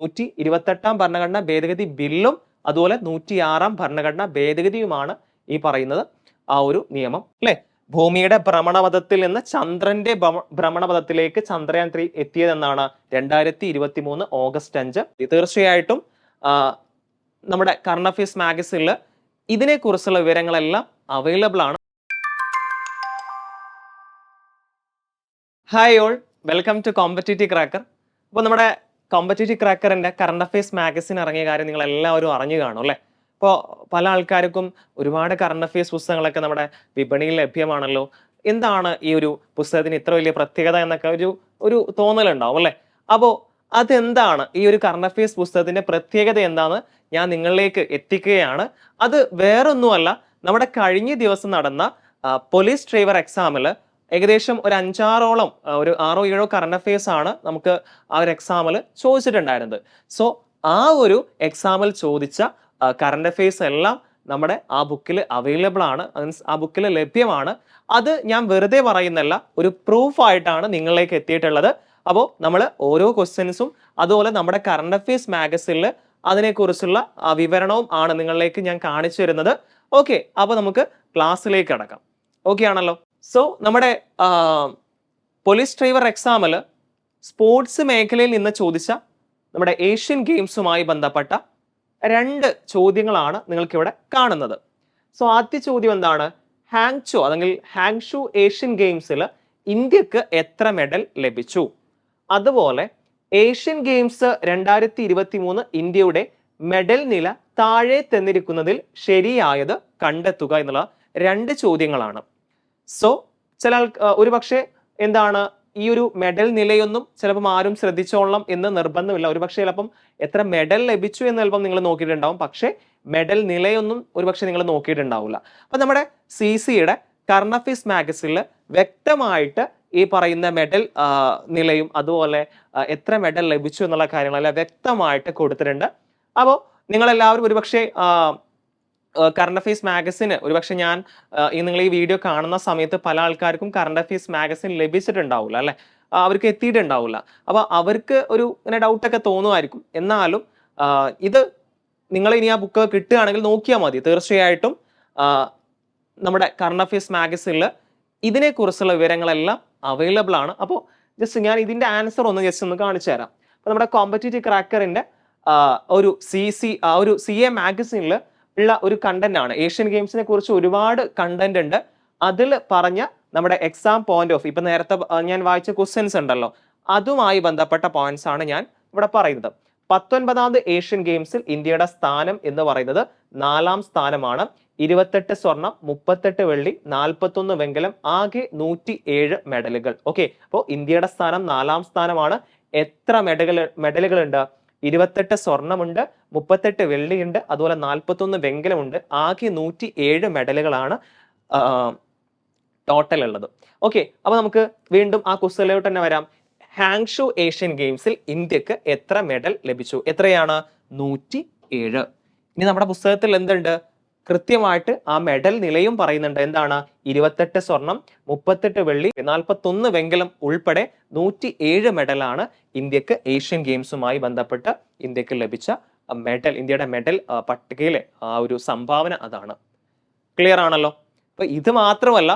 നൂറ്റി ഇരുപത്തെട്ടാം ഭരണഘടനാ ഭേദഗതി ബില്ലും അതുപോലെ നൂറ്റിയാറാം ഭരണഘടനാ ഭേദഗതിയുമാണ് ഈ പറയുന്നത് ആ ഒരു നിയമം. അല്ലെ? ഭൂമിയുടെ ഭ്രമണപഥത്തിൽ നിന്ന് ചന്ദ്രന്റെ ഭ്രമ- ഭ്രമണപഥത്തിലേക്ക് ചന്ദ്രയാൻ ത്രീ എത്തിയതെന്നാണ് രണ്ടായിരത്തി ഇരുപത്തി മൂന്ന് ഓഗസ്റ്റ് അഞ്ച്. തീർച്ചയായിട്ടും നമ്മുടെ കറണ്ട് അഫയേഴ്സ് മാഗസിനിൽ ഇതിനെക്കുറിച്ചുള്ള വിവരങ്ങളെല്ലാം അവൈലബിൾ ആണ്. Hi all welcome to competitive cracker അപ്പോൾ നമ്മുടെ കോമ്പറ്റേറ്റീവ് ക്രാക്കറിന്റെ കറണ്ട് അഫയേഴ്സ് മാഗസിൻ ഇറങ്ങിയ കാര്യം നിങ്ങൾ എല്ലാവരും അറിഞ്ഞു കാണും അല്ലേ? ഇപ്പോൾ പല ആൾക്കാർക്കും ഒരുപാട് കറണ്ട് അഫയേഴ്സ് പുസ്തകങ്ങളൊക്കെ നമ്മുടെ വിപണിയിൽ ലഭ്യമാണല്ലോ. എന്താണ് ഈ ഒരു പുസ്തകത്തിന് ഇത്ര വലിയ പ്രത്യേകത എന്നൊക്കെ ഒരു ഒരു തോന്നലുണ്ടാവും അല്ലേ? അപ്പോൾ അതെന്താണ്? ഈ ഒരു കറണ്ട് അഫയേഴ്സ് പുസ്തകത്തിന്റെ പ്രത്യേകത എന്താണ് ഞാൻ നിങ്ങളിലേക്ക് എത്തിക്കുകയാണ്. അത് വേറൊന്നുമല്ല നമ്മുടെ കഴിഞ്ഞ ദിവസം നടന്ന പോലീസ് ഡ്രൈവർ എക്സാമിൽ ഏകദേശം ഒരു അഞ്ചാറോളം ഒരു ആറോ ഏഴോ കറണ്ട് അഫയേഴ്സ് ആണ് നമുക്ക് ആ ഒരു എക്സാമിൽ ചോദിച്ചിട്ടുണ്ടായിരുന്നത്. സോ ആ ഒരു എക്സാമിൽ ചോദിച്ച കറണ്ട് അഫയേഴ്സ് എല്ലാം നമ്മുടെ ആ ബുക്കിൽ അവൈലബിൾ ആണ്. മീൻസ് ആ ബുക്കിൽ ലഭ്യമാണ്. അത് ഞാൻ വെറുതെ പറയുന്നല്ല ഒരു പ്രൂഫായിട്ടാണ് നിങ്ങളിലേക്ക് എത്തിയിട്ടുള്ളത്. അപ്പോൾ നമ്മൾ ഓരോ ക്വസ്റ്റ്യൻസും അതുപോലെ നമ്മുടെ കറണ്ട് അഫയേഴ്സ് മാഗസിനിൽ അതിനെക്കുറിച്ചുള്ള വിവരണവും ആണ് നിങ്ങളിലേക്ക് ഞാൻ കാണിച്ചു തരുന്നത്. ഓക്കെ അപ്പോൾ നമുക്ക് ക്ലാസ്സിലേക്ക് അടക്കാം ഓക്കെ ആണല്ലോ? സോ നമ്മുടെ പോലീസ് ഡ്രൈവർ എക്സാമിൽ സ്പോർട്സ് മേഖലയിൽ നിന്ന് ചോദിച്ച നമ്മുടെ ഏഷ്യൻ ഗെയിംസുമായി ബന്ധപ്പെട്ട രണ്ട് ചോദ്യങ്ങളാണ് നിങ്ങൾക്കിവിടെ കാണുന്നത്. സോ ആദ്യ ചോദ്യം എന്താണ്? ഹാങ്ചോ അല്ലെങ്കിൽ ഹാങ്ഷു ഏഷ്യൻ ഗെയിംസിൽ ഇന്ത്യയ്ക്ക് എത്ര മെഡൽ ലഭിച്ചു? അതുപോലെ ഏഷ്യൻ ഗെയിംസ് രണ്ടായിരത്തി ഇരുപത്തി മൂന്ന് ഇന്ത്യയുടെ മെഡൽ നില താഴെ തന്നിരിക്കുന്നതിൽ ശരിയായത് കണ്ടെത്തുക എന്നുള്ള രണ്ട് ചോദ്യങ്ങളാണ്. സോ ചില ഒരു പക്ഷേ എന്താണ് ഈ ഒരു മെഡൽ നിലയൊന്നും ചിലപ്പം ആരും ശ്രദ്ധിച്ചോളണം എന്ന് നിർബന്ധമില്ല. ഒരു പക്ഷേ ചിലപ്പം എത്ര മെഡൽ ലഭിച്ചു എന്ന് ചിലപ്പം നിങ്ങൾ നോക്കിയിട്ടുണ്ടാവും. പക്ഷേ മെഡൽ നിലയൊന്നും ഒരു പക്ഷേ നിങ്ങൾ നോക്കിയിട്ടുണ്ടാവില്ല. അപ്പൊ നമ്മുടെ സി സിയുടെ കർണഫീസ് മാഗസിനിൽ വ്യക്തമായിട്ട് ഈ പറയുന്ന മെഡൽ നിലയും അതുപോലെ എത്ര മെഡൽ ലഭിച്ചു എന്നുള്ള കാര്യങ്ങളെല്ലാം വ്യക്തമായിട്ട് കൊടുത്തിട്ടുണ്ട്. അപ്പോൾ നിങ്ങളെല്ലാവരും ഒരുപക്ഷെ കറണ്ട് അഫയേഴ്സ് മാഗസിന് ഒരുപക്ഷെ ഞാൻ ഈ നിങ്ങൾ ഈ വീഡിയോ കാണുന്ന സമയത്ത് പല ആൾക്കാർക്കും കറണ്ട് അഫയേഴ്സ് മാഗസിൻ ലഭിച്ചിട്ടുണ്ടാവില്ല അല്ലെ? അവർക്ക് എത്തിയിട്ടുണ്ടാവില്ല അപ്പൊ അവർക്ക് ഒരു ഇങ്ങനെ ഡൗട്ടൊക്കെ തോന്നുമായിരിക്കും. എന്നാലും ഇത് നിങ്ങൾ ഇനി ആ ബുക്ക് കിട്ടുകയാണെങ്കിൽ നോക്കിയാൽ മതി. തീർച്ചയായിട്ടും നമ്മുടെ കറണ്ട് അഫയേഴ്സ് മാഗസിനിൽ ഇതിനെക്കുറിച്ചുള്ള വിവരങ്ങളെല്ലാം അവൈലബിൾ ആണ്. അപ്പോൾ ജസ്റ്റ് ഞാൻ ഇതിന്റെ ആൻസർ ഒന്ന് ജസ്റ്റ് ഒന്ന് കാണിച്ചു തരാം. അപ്പോൾ നമ്മുടെ കോമ്പറ്റേറ്റീവ് ക്രാക്കറിന്റെ ഒരു സി സി ഒരു സി എ മാഗസിനിൽ ഉള്ള ഒരു കണ്ടന്റ് ആണ്. ഏഷ്യൻ ഗെയിംസിനെ കുറിച്ച് ഒരുപാട് കണ്ടന്റ് ഉണ്ട്. അതിൽ പറഞ്ഞ നമ്മുടെ എക്സാം പോയിന്റ് ഓഫ് ഇപ്പൊ നേരത്തെ ഞാൻ വായിച്ച ക്വസ്റ്റ്യൻസ് ഉണ്ടല്ലോ. അതുമായി ബന്ധപ്പെട്ട പോയിന്റ്സ് ആണ് ഞാൻ ഇവിടെ പറയുന്നത്. പത്തൊൻപതാമത് ഏഷ്യൻ ഗെയിംസിൽ ഇന്ത്യയുടെ സ്ഥാനം എന്ന് പറയുന്നത് നാലാം സ്ഥാനമാണ്. ഇരുപത്തെട്ട് സ്വർണം മുപ്പത്തെട്ട് വെള്ളി നാൽപ്പത്തൊന്ന് വെങ്കലം ആകെ നൂറ്റി ഏഴ് മെഡലുകൾ ഓക്കെ അപ്പോൾ ഇന്ത്യയുടെ സ്ഥാനം നാലാം സ്ഥാനമാണ്. എത്ര മെഡലുകൾ മെഡലുകൾ ഉണ്ട് ഇരുപത്തെട്ട് സ്വർണമുണ്ട് മുപ്പത്തെട്ട് വെള്ളിയുണ്ട് അതുപോലെ നാൽപ്പത്തൊന്ന് വെങ്കലമുണ്ട്. ആകെ നൂറ്റി ഏഴ് മെഡലുകളാണ് ടോട്ടൽ ഉള്ളത്. ഓക്കെ അപ്പൊ നമുക്ക് വീണ്ടും ആ കുസ്തലോട്ട് തന്നെ വരാം. ഹാങ്ഷു ഏഷ്യൻ ഗെയിംസിൽ ഇന്ത്യയ്ക്ക് എത്ര മെഡൽ ലഭിച്ചു? എത്രയാണ്? നൂറ്റി ഏഴ് ഇനി നമ്മുടെ പുസ്തകത്തിൽ എന്തുണ്ട്? കൃത്യമായിട്ട് ആ മെഡൽ നിലയും പറയുന്നുണ്ട്. എന്താണ്? ഇരുപത്തെട്ട് സ്വർണം മുപ്പത്തെട്ട് വെള്ളി നാൽപ്പത്തൊന്ന് വെങ്കലം ഉൾപ്പെടെ നൂറ്റി ഏഴ് മെഡലാണ് ഇന്ത്യയ്ക്ക് ഏഷ്യൻ ഗെയിംസുമായി ബന്ധപ്പെട്ട് ഇന്ത്യയ്ക്ക് ലഭിച്ച മെഡൽ ഇന്ത്യയുടെ മെഡൽ പട്ടികയിലെ ആ ഒരു സംഭാവന അതാണ്. ക്ലിയർ ആണല്ലോ? അപ്പൊ ഇത് മാത്രമല്ല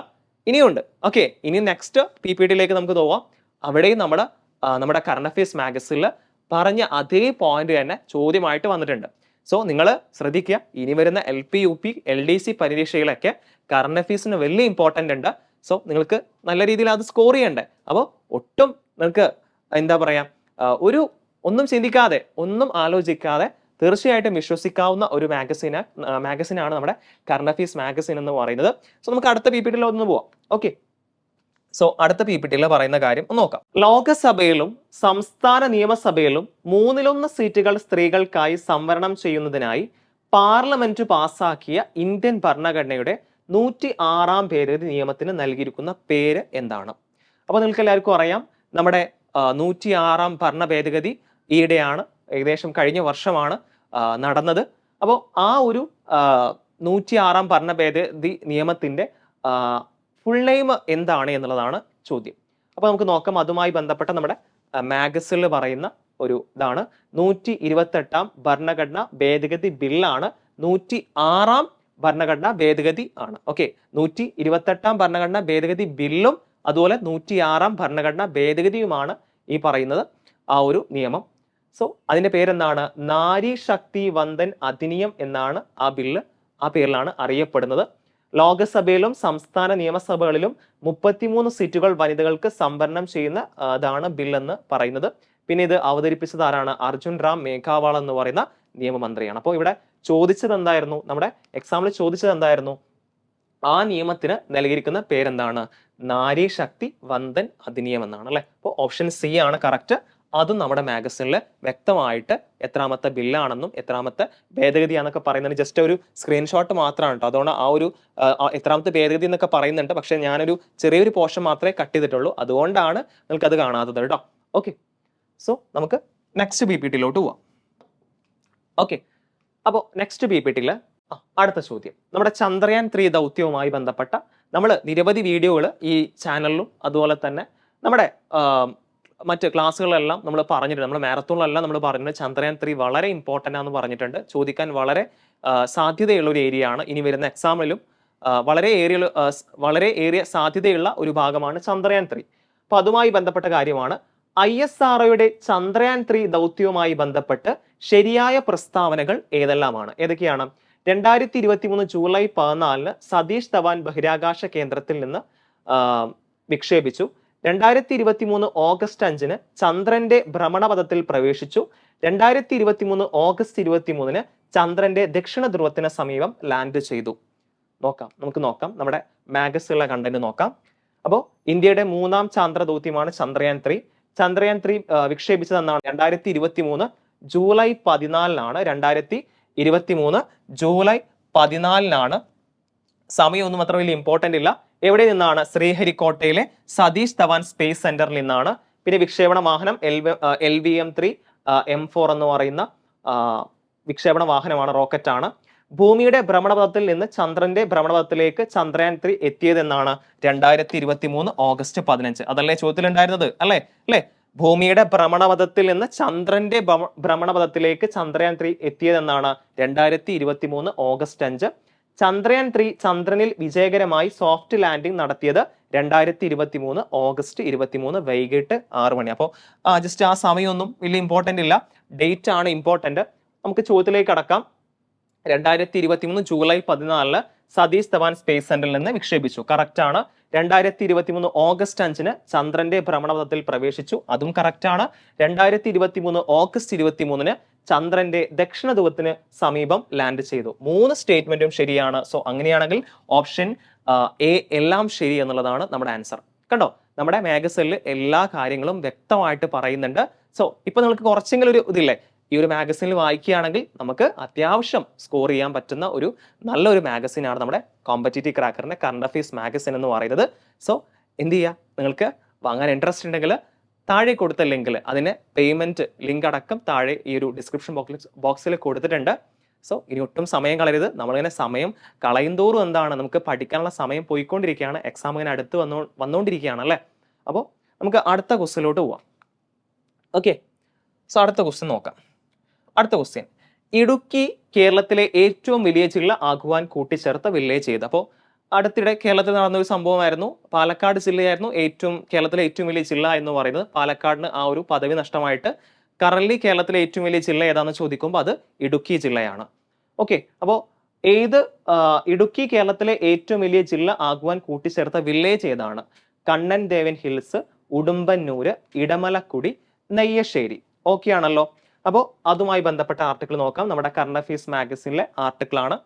ഇനിയുണ്ട്. ഓക്കെ ഇനി നെക്സ്റ്റ് പി പി ടിയിലേക്ക് നമുക്ക് പോവാം. അവിടെയും നമ്മുടെ നമ്മുടെ കറണ്ട് അഫയേഴ്സ് മാഗസിനിൽ പറഞ്ഞ അതേ പോയിന്റ് തന്നെ ചോദ്യമായിട്ട് വന്നിട്ടുണ്ട്. സോ നിങ്ങൾ ശ്രദ്ധിക്കുക. ഇനി വരുന്ന L P U P L D C പരീക്ഷയിലൊക്കെ current അഫയേഴ്സിന് വലിയ ഇമ്പോർട്ടന്റ് ഉണ്ട്. സോ നിങ്ങൾക്ക് നല്ല രീതിയിൽ അത് സ്കോർ ചെയ്യണ്ടേ. അപ്പോൾ ഒട്ടും നിങ്ങൾക്ക് എന്താ പറയുക ഒരു ഒന്നും ചിന്തിക്കാതെ ഒന്നും ആലോചിക്കാതെ തീർച്ചയായിട്ടും വിശ്വസിക്കാവുന്ന ഒരു മാഗസീന മാഗസീനാണ് നമ്മുടെ കറണ്ട് അഫയേഴ്സ് മാഗസിൻ എന്ന് പറയുന്നത്. സോ നമുക്ക് അടുത്ത പി പി ടിയിൽ ഒന്ന് പോവാം. ഓക്കെ സോ അടുത്ത പി പി ടിയിൽ പറയുന്ന കാര്യം നോക്കാം. ലോകസഭയിലും സംസ്ഥാന നിയമസഭയിലും മൂന്നിലൊന്ന് സീറ്റുകൾ സ്ത്രീകൾക്കായി സംവരണം ചെയ്യുന്നതിനായി പാർലമെന്റ് പാസാക്കിയ ഇന്ത്യൻ ഭരണഘടനയുടെ നൂറ്റി ആറാം ഭേദഗതി നിയമത്തിന് നൽകിയിരിക്കുന്ന പേര് എന്താണ്? അപ്പോൾ നിങ്ങൾക്ക് എല്ലാവർക്കും അറിയാം നമ്മുടെ നൂറ്റി ആറാം ഭരണ ഭേദഗതി ഈയിടെയാണ് ഏകദേശം കഴിഞ്ഞ വർഷമാണ് നടന്നത്. അപ്പോൾ ആ ഒരു നൂറ്റി ആറാം ഭരണ ഭേദഗതി നിയമത്തിന്റെ ഫുൾ നെയിം എന്താണ് എന്നുള്ളതാണ് ചോദ്യം. അപ്പോൾ നമുക്ക് നോക്കാം അതുമായി ബന്ധപ്പെട്ട നമ്മുടെ മാഗസിനിൽ പറയുന്ന ഒരു ഇതാണ്. നൂറ്റി ഇരുപത്തെട്ടാം ഭരണഘടന ഭേദഗതി ബില്ലാണ് നൂറ്റി ആറാം ഭരണഘടന ഭേദഗതി ആണ്. ഓക്കെ നൂറ്റി ഇരുപത്തെട്ടാം ഭരണഘടന ഭേദഗതി ബില്ലും അതുപോലെ നൂറ്റി ആറാം ഭരണഘടന ഭേദഗതിയുമാണ് ഈ പറയുന്നത് ആ ഒരു നിയമം. സോ അതിന്റെ പേരെന്താണ്? നാരി ശക്തി വന്ദൻ അധിനിയം എന്നാണ് ആ ബില്ല് ആ പേരിലാണ് അറിയപ്പെടുന്നത്. ലോകസഭയിലും സംസ്ഥാന നിയമസഭകളിലും മുപ്പത്തിമൂന്ന് സീറ്റുകൾ വനിതകൾക്ക് സംവരണം ചെയ്യുന്ന അതാണ് ബില്ലെന്ന് പറയുന്നത്. പിന്നെ ഇത് അവതരിപ്പിച്ചത് ആരാണ്? അർജുൻ റാം മേഘാവാൾ എന്ന് പറയുന്ന നിയമമന്ത്രിയാണ്. അപ്പോൾ ഇവിടെ ചോദിച്ചത് എന്തായിരുന്നു നമ്മുടെ എക്സാമിൽ ചോദിച്ചത് എന്തായിരുന്നു ആ നിയമത്തിന് നൽകിയിരിക്കുന്ന പേരെന്താണ്? നാരി ശക്തി വന്ദൻ അധിനിയം എന്നാണ് അല്ലെ? അപ്പോൾ ഓപ്ഷൻ സി ആണ് കറക്റ്റ് അതും നമ്മുടെ മാഗസിനിൽ വ്യക്തമായിട്ട് എത്രാമത്തെ ബില്ലാണെന്നും എത്രാമത്തെ ഭേദഗതിയാണെന്നൊക്കെ പറയുന്നത് ജസ്റ്റ് ഒരു സ്ക്രീൻഷോട്ട് മാത്രമാണ് കേട്ടോ അതുകൊണ്ട് ആ ഒരു എത്രാമത്തെ ഭേദഗതി എന്നൊക്കെ പറയുന്നുണ്ട്. പക്ഷേ ഞാനൊരു ചെറിയൊരു പോർഷൻ മാത്രമേ കട്ട് ചെയ്തിട്ടുള്ളൂ. അതുകൊണ്ടാണ് നിങ്ങൾക്ക് അത് കാണാത്തത് കേട്ടോ ഓക്കെ. സോ നമുക്ക് നെക്സ്റ്റ് ബി പി ടിയിലോട്ട് പോവാം. ഓക്കെ. അപ്പോൾ നെക്സ്റ്റ് ബി പി ടിയിൽ അടുത്ത ചോദ്യം. നമ്മുടെ ചന്ദ്രയാൻ ത്രീ ദൗത്യവുമായി ബന്ധപ്പെട്ട നമ്മൾ നിരവധി വീഡിയോകൾ ഈ ചാനലിലും അതുപോലെ തന്നെ നമ്മുടെ മറ്റ് ക്ലാസ്സുകളിലെല്ലാം നമ്മൾ പറഞ്ഞിട്ടുണ്ട്. നമ്മൾ മാരത്തോണിലെല്ലാം നമ്മൾ പറഞ്ഞിട്ടുണ്ട് ചന്ദ്രയാൻ ത്രീ വളരെ ഇമ്പോർട്ടന്റ് ആണെന്ന് പറഞ്ഞിട്ടുണ്ട്. ചോദിക്കാൻ വളരെ സാധ്യതയുള്ള ഒരു ഏരിയ ആണ്. ഇനി വരുന്ന എക്സാമിലും വളരെ ഏറിയ വളരെ ഏറിയ സാധ്യതയുള്ള ഒരു ഭാഗമാണ് ചന്ദ്രയാൻ ത്രീ. അപ്പോൾ അതുമായി ബന്ധപ്പെട്ട കാര്യമാണ്. ഐ എസ് ആർ ഒയുടെ ചന്ദ്രയാൻ ത്രീ ദൗത്യവുമായി ബന്ധപ്പെട്ട് ശരിയായ പ്രസ്താവനകൾ ഏതെല്ലാമാണ്? ഏതൊക്കെയാണ്? രണ്ടായിരത്തി ഇരുപത്തി മൂന്ന് ജൂലൈ പതിനാലിന് സതീഷ് ധവാൻ ബഹിരാകാശ കേന്ദ്രത്തിൽ നിന്ന് വിക്ഷേപിച്ചു. രണ്ടായിരത്തി ഇരുപത്തി മൂന്ന് ഓഗസ്റ്റ് അഞ്ചിന് ചന്ദ്രന്റെ ഭ്രമണപഥത്തിൽ പ്രവേശിച്ചു. രണ്ടായിരത്തി ഇരുപത്തി മൂന്ന് ഓഗസ്റ്റ് ഇരുപത്തി മൂന്നിന് ചന്ദ്രന്റെ ദക്ഷിണ ധ്രുവത്തിന് സമീപം ലാൻഡ് ചെയ്തു. നോക്കാം. നമുക്ക് നോക്കാം. നമ്മുടെ മാഗസിലുള്ള കണ്ടന്റ് നോക്കാം. അപ്പോൾ ഇന്ത്യയുടെ മൂന്നാം ചാന്ദ്ര ദൗത്യമാണ് ചന്ദ്രയാൻ ത്രീ ചന്ദ്രയാൻ ത്രീ വിക്ഷേപിച്ചതെന്നാണ് രണ്ടായിരത്തി ഇരുപത്തി മൂന്ന് ജൂലൈ പതിനാലിനാണ് രണ്ടായിരത്തി ഇരുപത്തി മൂന്ന് ജൂലൈ പതിനാലിനാണ് സമയമൊന്നും അത്ര വലിയ ഇമ്പോർട്ടന്റ് ഇല്ല. എവിടെ നിന്നാണ് ശ്രീഹരിക്കോട്ടയിലെ സതീഷ് ധവാൻ സ്പേസ് സെന്ററിൽ നിന്നാണ്. പിന്നെ വിക്ഷേപണ വാഹനം L L V M three M four എന്ന് പറയുന്ന വിക്ഷേപണ വാഹനമാണ് റോക്കറ്റാണ് ഭൂമിയുടെ ഭ്രമണപഥത്തിൽ നിന്ന് ചന്ദ്രന്റെ ഭ്രമണപഥത്തിലേക്ക് ചന്ദ്രയാൻ ത്രീ എത്തിയതെന്നാണ് രണ്ടായിരത്തി ഇരുപത്തി മൂന്ന് ഓഗസ്റ്റ് പതിനഞ്ച്. അതല്ലേ ചോദ്യത്തിലുണ്ടായിരുന്നത്? അല്ലേ? അല്ലേ? ഭൂമിയുടെ ഭ്രമണപഥത്തിൽ നിന്ന് ചന്ദ്രന്റെ ഭ്രമണപഥത്തിലേക്ക് ചന്ദ്രയാൻ ത്രീ എത്തിയതെന്നാണ് രണ്ടായിരത്തി ഇരുപത്തി മൂന്ന് ഓഗസ്റ്റ് അഞ്ച്. ചന്ദ്രയാൻ ത്രീ ചന്ദ്രനിൽ വിജയകരമായി സോഫ്റ്റ് ലാൻഡിംഗ് നടത്തിയത് രണ്ടായിരത്തി ഇരുപത്തി മൂന്ന് ഓഗസ്റ്റ് ഇരുപത്തി മൂന്ന് വൈകിട്ട് ആറ് മണി. അപ്പോൾ ജസ്റ്റ് ആ സമയമൊന്നും വലിയ ഇമ്പോർട്ടന്റ് ഇല്ല. ഡേറ്റ് ആണ് ഇമ്പോർട്ടന്റ് നമുക്ക് ചോദ്യത്തിലേക്ക് അടക്കാം രണ്ടായിരത്തി ഇരുപത്തി മൂന്ന് ജൂലൈ പതിനാലിന് സതീഷ് ധവാൻ സ്പേസ് സെന്ററിൽ നിന്ന് വിക്ഷേപിച്ചു. കറക്റ്റ് ആണ്. രണ്ടായിരത്തി ഇരുപത്തി മൂന്ന് ഓഗസ്റ്റ് അഞ്ചിന് ചന്ദ്രന്റെ ഭ്രമണപഥത്തിൽ പ്രവേശിച്ചു. അതും കറക്റ്റ് ആണ്. രണ്ടായിരത്തി ഇരുപത്തി മൂന്ന് ഓഗസ്റ്റ് ഇരുപത്തി മൂന്നിന് ചന്ദ്രന്റെ ദക്ഷിണ ധ്രുവത്തിന് സമീപം ലാൻഡ് ചെയ്തു. മൂന്ന് സ്റ്റേറ്റ്മെന്റും ശരിയാണ്. സോ അങ്ങനെയാണെങ്കിൽ ഓപ്ഷൻ എ എല്ലാം ശരി എന്നുള്ളതാണ് നമ്മുടെ ആൻസർ കണ്ടോ? നമ്മുടെ മാഗസിനിൽ എല്ലാ കാര്യങ്ങളും വ്യക്തമായിട്ട് പറയുന്നുണ്ട്. സോ ഇപ്പൊ നിങ്ങൾക്ക് കുറച്ചെങ്കിലും ഒരു ഇതില്ലേ? ഈ ഒരു മാഗസിനിൽ വായിക്കുകയാണെങ്കിൽ നമുക്ക് അത്യാവശ്യം സ്കോർ ചെയ്യാൻ പറ്റുന്ന ഒരു നല്ലൊരു മാഗസീനാണ് നമ്മുടെ കോമ്പറ്റേറ്റീവ് ക്രാക്കറിന്റെ കറണ്ട് അഫയേഴ്സ് മാഗസിൻ എന്ന് പറയുന്നത്. സോ എന്ത് ചെയ്യുക നിങ്ങൾക്ക് വാങ്ങാൻ ഇൻട്രസ്റ്റ് ഉണ്ടെങ്കിൽ താഴെ കൊടുത്ത ലിങ്കിൽ അതിന് പേയ്മെന്റ് ലിങ്ക് അടക്കം താഴെ ഈ ഒരു ഡിസ്ക്രിപ്ഷൻ ബോക്സിൽ ബോക്സിൽ കൊടുത്തിട്ടുണ്ട്. സോ ഇനി ഒട്ടും സമയം കളയരുത്. നമ്മളിങ്ങനെ സമയം കളയുന്തോറും എന്താണ് നമുക്ക് പഠിക്കാനുള്ള സമയം പോയിക്കൊണ്ടിരിക്കുകയാണ്. എക്സാം ഇങ്ങനെ അടുത്ത് വന്നോ വന്നുകൊണ്ടിരിക്കുകയാണ് അല്ലേ? അപ്പോൾ നമുക്ക് അടുത്ത ക്വസ്റ്റിലോട്ട് പോവാം. ഓക്കെ സോ അടുത്ത ക്വസ്റ്റ്യൻ നോക്കാം. അടുത്ത ക്വസ്റ്റ്യൻ ഇടുക്കി കേരളത്തിലെ ഏറ്റവും വലിയ ജില്ല ആകുവാൻ കൂട്ടിച്ചേർത്ത വില്ലേജ് ചെയ്ത് അപ്പോൾ അടുത്തിടെ കേരളത്തിൽ നടന്ന ഒരു സംഭവമായിരുന്നു. പാലക്കാട് ജില്ലയായിരുന്നു ഏറ്റവും കേരളത്തിലെ ഏറ്റവും വലിയ ജില്ല എന്ന് പറയുന്നത്. പാലക്കാടിന് ആ ഒരു പദവി നഷ്ടമായിട്ട് കറൻലി കേരളത്തിലെ ഏറ്റവും വലിയ ജില്ല ഏതാണെന്ന് ചോദിക്കുമ്പോൾ അത് ഇടുക്കി ജില്ലയാണ്. ഓക്കെ അപ്പോൾ ഏത് ഇടുക്കി കേരളത്തിലെ ഏറ്റവും വലിയ ജില്ല ആകുവാൻ കൂട്ടിച്ചേർത്ത വില്ലേജ് ഏതാണ്? കണ്ണൻ ദേവൻ ഹിൽസ് ഉടുമ്പന്നൂര് ഇടമലക്കുടി നെയ്യശ്ശേരി. ഓക്കെ ആണല്ലോ. അപ്പോൾ അതുമായി ബന്ധപ്പെട്ട ആർട്ടിക്കിൾ നോക്കാം. നമ്മുടെ കറണ്ട് അഫയേഴ്സ് മാഗസിനിലെ ആർട്ടിക്കിൾ ആണ്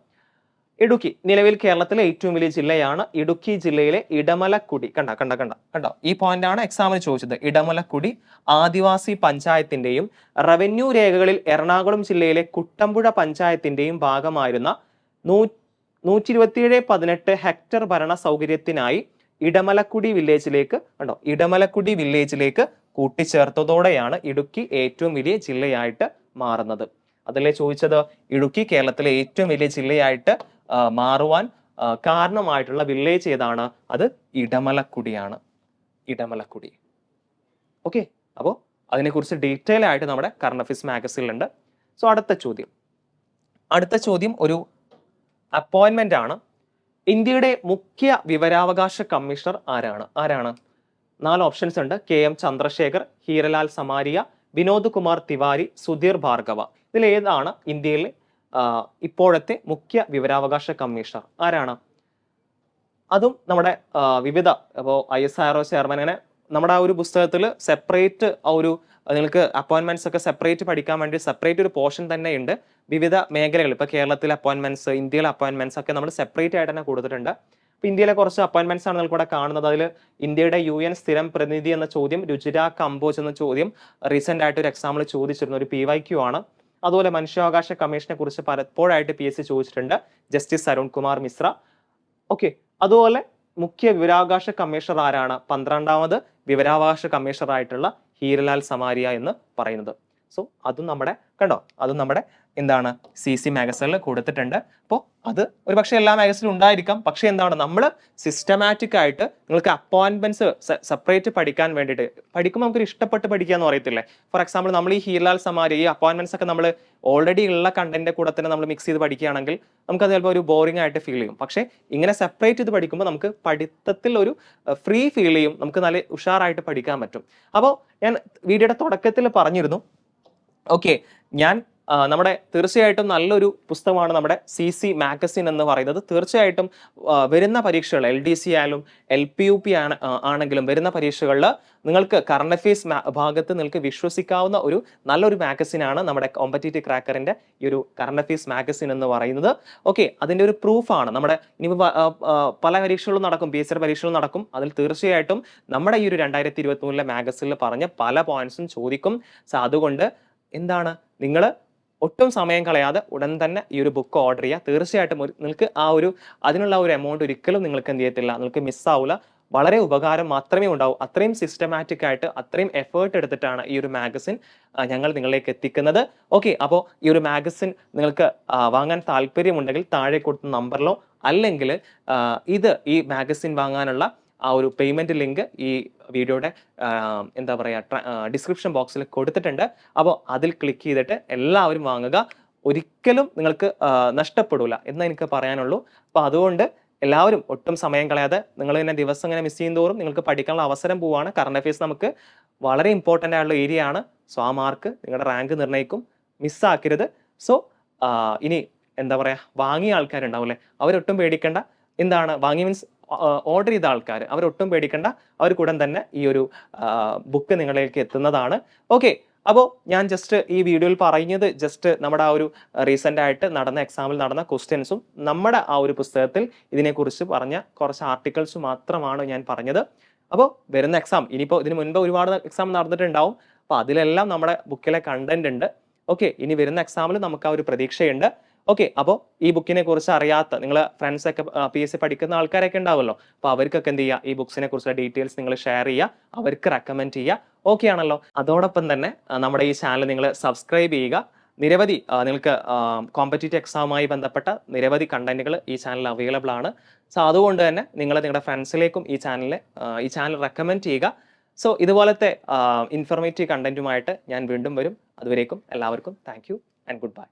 ഇടുക്കി നിലവിൽ കേരളത്തിലെ ഏറ്റവും വലിയ ജില്ലയാണ് ഇടുക്കി ജില്ലയിലെ ഇടമലക്കുടി. കണ്ട കണ്ട കണ്ട കണ്ടോ? ഈ പോയിന്റ് ആണ് എക്സാമിന് ചോദിച്ചത്. ഇടമലക്കുടി ആദിവാസി പഞ്ചായത്തിന്റെയും റവന്യൂ രേഖകളിൽ എറണാകുളം ജില്ലയിലെ കുട്ടമ്പുഴ പഞ്ചായത്തിന്റെയും ഭാഗമായിരുന്ന നൂ നൂറ്റി ഇരുപത്തിയേഴ് പതിനെട്ട് ഹെക്ടർ ഭരണ സൗകര്യത്തിനായി ഇടമലക്കുടി വില്ലേജിലേക്ക് കണ്ടോ? ഇടമലക്കുടി വില്ലേജിലേക്ക് കൂട്ടിച്ചേർത്തതോടെയാണ് ഇടുക്കി ഏറ്റവും വലിയ ജില്ലയായിട്ട് മാറുന്നത്. അതല്ലേ ചോദിച്ചത്? ഇടുക്കി കേരളത്തിലെ ഏറ്റവും വലിയ ജില്ലയായിട്ട് മാറുവാൻ കാരണമായിട്ടുള്ള വില്ലേജ് ഏതാണ്? അത് ഇടമലക്കുടിയാണ്. ഇടമലക്കുടി. ഓക്കെ അപ്പോൾ അതിനെക്കുറിച്ച് ഡീറ്റെയിൽ ആയിട്ട് നമ്മുടെ കറണ്ട് അഫയേഴ്സ് മാഗസിനിലുണ്ട് സോ അടുത്ത ചോദ്യം. അടുത്ത ചോദ്യം ഒരു അപ്പോയിൻമെന്റ് ആണ്. ഇന്ത്യയുടെ മുഖ്യ വിവരാവകാശ കമ്മീഷണർ ആരാണ്? ആരാണ്? നാല് ഓപ്ഷൻസ് ഉണ്ട്. K M Chandrasekhar Heeralal Samariya Vinod Kumar Tiwari Sudhir Bhargava. ഇതിൽ ഏതാണ്? ഇന്ത്യയിലെ ഇപ്പോഴത്തെ മുഖ്യ വിവരാവകാശ കമ്മീഷണർ ആരാണ്? അതും നമ്മുടെ വിവിധ അപ്പോൾ ഐ എസ് ആർ ഒ നമ്മുടെ ആ ഒരു പുസ്തകത്തിൽ സെപ്പറേറ്റ് ആ ഒരു നിങ്ങൾക്ക് അപ്പോയിന്റ്മെന്റ്സ് ഒക്കെ സെപ്പറേറ്റ് പഠിക്കാൻ വേണ്ടി സെപ്പറേറ്റ് ഒരു പോർഷൻ തന്നെ ഉണ്ട്. വിവിധ മേഖലകൾ ഇപ്പോൾ കേരളത്തിലെ അപ്പോയിന്റ്മെന്റ്സ് ഇന്ത്യയിലെ അപ്പോയിന്റ്മെന്റ്സ് ഒക്കെ നമ്മൾ സെപ്പറേറ്റ് ആയിട്ട് തന്നെ കൊടുത്തിട്ടുണ്ട്. അപ്പോൾ ഇന്ത്യയിലെ കുറച്ച് അപ്പോയിന്റ്മെന്റ്സ് ആണ് നിങ്ങൾക്ക് ഇവിടെ കാണുന്നത്. അതിൽ ഇന്ത്യയുടെ യു എൻ സ്ഥിരം പ്രതിനിധി എന്ന ചോദ്യം രുചിര കമ്പോജ് എന്ന ചോദ്യം റീസെന്റ് ആയിട്ട് ഒരു എക്സാമ്പിൾ ചോദിച്ചിരുന്ന. ഒരു പി വൈ ക്യു ആണ്. അതുപോലെ മനുഷ്യാവകാശ കമ്മീഷനെ കുറിച്ച് പലപ്പോഴായിട്ട് പി എസ് സി ചോദിച്ചിട്ടുണ്ട്. ജസ്റ്റിസ് അരുൺ കുമാർ മിശ്ര. ഓക്കെ അതുപോലെ മുഖ്യ വിവരാവകാശ കമ്മീഷണർ ആരാണ്? പന്ത്രണ്ടാമത് വിവരാവകാശ കമ്മീഷണർ ആയിട്ടുള്ള ഹീരലാൽ സമാരിയ എന്ന് പറയുന്നത്. സോ അതും നമ്മുടെ കണ്ടോ? അതും നമ്മുടെ എന്താണ് സി സി മാഗസീനിൽ കൊടുത്തിട്ടുണ്ട്. അപ്പോൾ അത് ഒരു പക്ഷേ എല്ലാ മാഗസിനും ഉണ്ടായിരിക്കാം. പക്ഷേ എന്താണ്? നമ്മൾ സിസ്റ്റമാറ്റിക് ആയിട്ട് നിങ്ങൾക്ക് അപ്പോയിന്റ്മെന്റ്സ് സെപ്പറേറ്റ് പഠിക്കാൻ വേണ്ടിയിട്ട് പഠിക്കുമ്പോൾ നമുക്ക് ഇഷ്ടപ്പെട്ട് പഠിക്കാന്ന് പറയത്തില്ലേ? ഫോർ എക്സാമ്പിൾ നമ്മൾ ഈ ഹീർലാൽ സമാരി ഈ അപ്പോയിന്റ്മെന്റ്സ് ഒക്കെ നമ്മൾ ഓൾറെഡി ഉള്ള കണ്ടന്റ് കൂടെ തന്നെ നമ്മൾ മിക്സ് ചെയ്ത് പഠിക്കുകയാണെങ്കിൽ നമുക്ക് അത് ചിലപ്പോൾ ഒരു ബോറിംഗ് ആയിട്ട് ഫീൽ ചെയ്യും. പക്ഷേ ഇങ്ങനെ സെപ്പറേറ്റ് ചെയ്ത് പഠിക്കുമ്പോൾ നമുക്ക് പഠിത്തത്തിൽ ഒരു ഫ്രീ ഫീൽ ചെയ്യും. നമുക്ക് നല്ല ഉഷാറായിട്ട് പഠിക്കാൻ പറ്റും. അപ്പോൾ ഞാൻ വീഡിയോയുടെ തുടക്കത്തിൽ പറഞ്ഞിരുന്നു. ഓക്കെ. ഞാൻ നമ്മുടെ തീർച്ചയായിട്ടും നല്ലൊരു പുസ്തകമാണ് നമ്മുടെ സി സി മാഗസിൻ എന്ന് പറയുന്നത്. തീർച്ചയായിട്ടും വരുന്ന പരീക്ഷകൾ എൽ ഡി സി ആയാലും എൽ പി യു പി ആണ് ആണെങ്കിലും വരുന്ന പരീക്ഷകളിൽ നിങ്ങൾക്ക് കറണ്ട് അഫയേഴ്സ് ഭാഗത്ത് നിങ്ങൾക്ക് വിശ്വസിക്കാവുന്ന ഒരു നല്ലൊരു മാഗസിനാണ് നമ്മുടെ കോമ്പറ്റേറ്റീവ് ക്രാക്കറിന്റെ ഈ ഒരു കറണ്ട് അഫയേഴ്സ് മാഗസിൻ എന്ന് പറയുന്നത്. ഓക്കെ അതിന്റെ ഒരു പ്രൂഫാണ് നമ്മുടെ ഇനി പല പരീക്ഷകളും നടക്കും പി എസ് ആർ പരീക്ഷകളും നടക്കും. അതിൽ തീർച്ചയായിട്ടും നമ്മുടെ ഈ ഒരു രണ്ടായിരത്തി ഇരുപത്തി മൂന്നിലെ മാഗസിനിൽ പറഞ്ഞ പല പോയിന്റ്സും ചോദിക്കും. സോ അതുകൊണ്ട് എന്താണ്? നിങ്ങൾ ഒട്ടും സമയം കളയാതെ ഉടൻ തന്നെ ഈ ഒരു ബുക്ക് ഓർഡർ ചെയ്യുക. തീർച്ചയായിട്ടും നിങ്ങൾക്ക് ആ ഒരു അതിനുള്ള ഒരു എമൗണ്ട് ഒരിക്കലും നിങ്ങൾക്ക് എന്ത് ചെയ്യത്തില്ല. നിങ്ങൾക്ക് മിസ്സാവില്ല വളരെ ഉപകാരം മാത്രമേ ഉണ്ടാവൂ. അത്രയും സിസ്റ്റമാറ്റിക് ആയിട്ട് അത്രയും എഫേർട്ട് എടുത്തിട്ടാണ് ഈ ഒരു മാഗസിൻ ഞങ്ങൾ നിങ്ങളിലേക്ക് എത്തിക്കുന്നത്. ഓക്കെ അപ്പോൾ ഈ ഒരു മാഗസിൻ നിങ്ങൾക്ക് വാങ്ങാൻ താല്പര്യമുണ്ടെങ്കിൽ താഴെ കൊടുത്ത നമ്പറിലോ അല്ലെങ്കിൽ ഇത് ഈ മാഗസിൻ വാങ്ങാനുള്ള ആ ഒരു പേയ്മെന്റ് ലിങ്ക് ഈ വീഡിയോയുടെ എന്താ പറയുക ഡിസ്ക്രിപ്ഷൻ ബോക്സിൽ കൊടുത്തിട്ടുണ്ട്. അപ്പോൾ അതിൽ ക്ലിക്ക് ചെയ്തിട്ട് എല്ലാവരും വാങ്ങുക. ഒരിക്കലും നിങ്ങൾക്ക് നഷ്ടപ്പെടില്ല എന്ന് എനിക്ക് പറയാനുള്ളൂ. അപ്പോൾ അതുകൊണ്ട് എല്ലാവരും ഒട്ടും സമയം കളയാതെ നിങ്ങൾ തന്നെ ദിവസം ഇങ്ങനെ മിസ് ചെയ്യും തോറും നിങ്ങൾക്ക് പഠിക്കാനുള്ള അവസരം പോവാണ് കറണ്ട് അഫയേഴ്സ് നമുക്ക് വളരെ ഇമ്പോർട്ടന്റ് ആയിട്ടുള്ള ഏരിയ ആണ്. സോ ആ മാർക്ക് നിങ്ങളുടെ റാങ്ക് നിർണയിക്കും. മിസ്സാക്കരുത് സോ ഇനി എന്താ പറയുക വാങ്ങിയ ആൾക്കാരുണ്ടാവും അല്ലേ? അവരൊട്ടും പേടിക്കേണ്ട. എന്താണ്? വാങ്ങി മീൻസ് ഓർഡർ ചെയ്ത ആൾക്കാർ അവരൊട്ടും പേടിക്കേണ്ട. അവർ ഉടൻ തന്നെ ഈ ഒരു ബുക്ക് നിങ്ങളിലേക്ക് എത്തുന്നതാണ്. ഓക്കെ അപ്പോൾ ഞാൻ ജസ്റ്റ് ഈ വീഡിയോയിൽ പറയുന്നത് ജസ്റ്റ് നമ്മുടെ ആ ഒരു റീസെന്റ് ആയിട്ട് നടന്ന എക്സാമിൽ നടന്ന ക്വസ്റ്റ്യൻസും നമ്മുടെ ആ ഒരു പുസ്തകത്തിൽ ഇതിനെക്കുറിച്ച് പറഞ്ഞ കുറച്ച് ആർട്ടിക്കിൾസ് മാത്രമാണ് ഞാൻ പറഞ്ഞത്. അപ്പോൾ വരുന്ന എക്സാം ഇനിയിപ്പോൾ ഇതിന് മുൻപ് ഒരുപാട് എക്സാം നടന്നിട്ടുണ്ടാവും. അപ്പോൾ അതിലെല്ലാം നമ്മുടെ ബുക്കിലെ കണ്ടന്റ് ഉണ്ട്. ഓക്കെ ഇനി വരുന്ന എക്സാമിൽ നമുക്ക് ആ ഒരു പ്രതീക്ഷയുണ്ട്. ഓക്കെ അപ്പോൾ ഈ ബുക്കിനെ കുറിച്ച് അറിയാത്ത നിങ്ങൾ ഫ്രണ്ട്സ് ഒക്കെ പി എസ് സി പഠിക്കുന്ന ആൾക്കാരൊക്കെ ഉണ്ടാവുമല്ലോ. അപ്പോൾ അവർക്കൊക്കെ എന്ത് ചെയ്യുക? ഈ ബുക്സിനെ കുറിച്ചുള്ള ഡീറ്റെയിൽസ് നിങ്ങൾ ഷെയർ ചെയ്യുക. അവർക്ക് റെക്കമെൻഡ് ചെയ്യുക. ഓക്കെ ആണല്ലോ. അതോടൊപ്പം തന്നെ നമ്മുടെ ഈ ചാനൽ നിങ്ങൾ സബ്സ്ക്രൈബ് ചെയ്യുക. നിരവധി നിങ്ങൾക്ക് കോമ്പറ്റേറ്റീവ് എക്സാമുമായി ബന്ധപ്പെട്ട നിരവധി കണ്ടന്റുകൾ ഈ ചാനൽ അവൈലബിൾ ആണ്. സോ അതുകൊണ്ട് തന്നെ നിങ്ങൾ നിങ്ങളുടെ ഫ്രണ്ട്സിലേക്കും ഈ ചാനലിൽ ഈ ചാനൽ റെക്കമെൻഡ് ചെയ്യുക. സോ ഇതുപോലത്തെ ഇൻഫർമേറ്റീവ് കണ്ടന്റുമായിട്ട് ഞാൻ വീണ്ടും വരും. അതുവരേക്കും എല്ലാവർക്കും thank you and good bye